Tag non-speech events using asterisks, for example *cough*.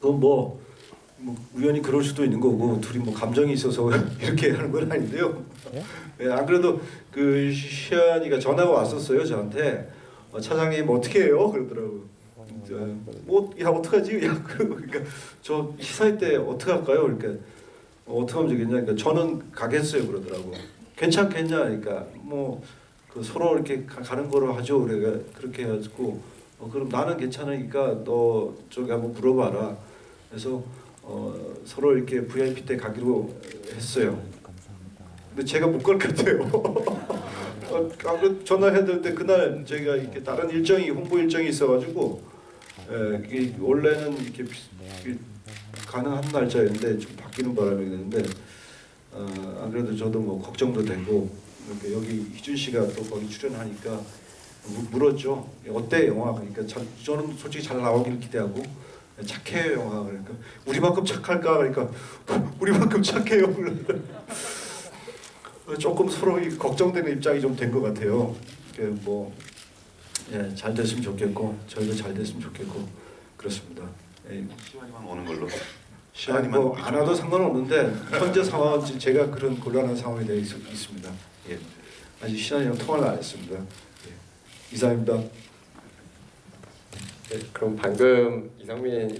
그건 뭐, 뭐 우연히 그럴 수도 있는 거고 둘이 뭐 감정이 있어서 *laughs* 이렇게 하는 건 아닌데요. 예, 안 그래도 그 시안이가 전화가 왔었어요 저한테 어, 차장님 어떻게 해요 그러더라고. 뭐야 어떡하지? 야 *laughs* 그러니까 저 시사회 때 어떻게 할까요? 그러니까 어, 어떻게 하면 되겠냐? 그러니까 저는 가겠어요 그러더라고. 괜찮겠냐? 그러니까 뭐 그 서로 이렇게 가, 가는 거로 하죠. 그래가 그렇게 해가지고 어, 그럼 나는 괜찮으니까 너 저기 한번 물어봐라. 그래서 어, 서로 이렇게 VIP 때 가기로 했어요. 근데 제가 못 갈 것 같아요. 될때 그날 저희가 이렇게 다른 일정이 홍보 일정이 있어가지고 예, 이게 원래는 이렇게 가능한 날짜였는데 좀 바뀌는 바람이 있는데 어, 안 그래도 저도 뭐 걱정도 되고 이렇게 여기 희준 씨가 또 거기 출연하니까 무- 물었죠. 어때 영화 그러니까 저, 저는 솔직히 잘 나오길 기대하고 착해요 영화 그러니까 우리만큼 착할까 그러니까 우리만큼 착해요. 조금 서로 이 걱정되는 입장이 좀 된 것 같아요. 뭐, 그뭐잘 됐으면 좋겠고 저희도 잘 됐으면 좋겠고 그렇습니다. 예, 시간이만 오는 걸로. 시간이만 뭐 안 와도 상관없는데 현재 지금 제가 그런 곤란한 상황에 대해 있, 있습니다. 예. 아직 시간이랑 통화를 안 했습니다. 예. 이상입니다. 네, 그럼 방금 이상민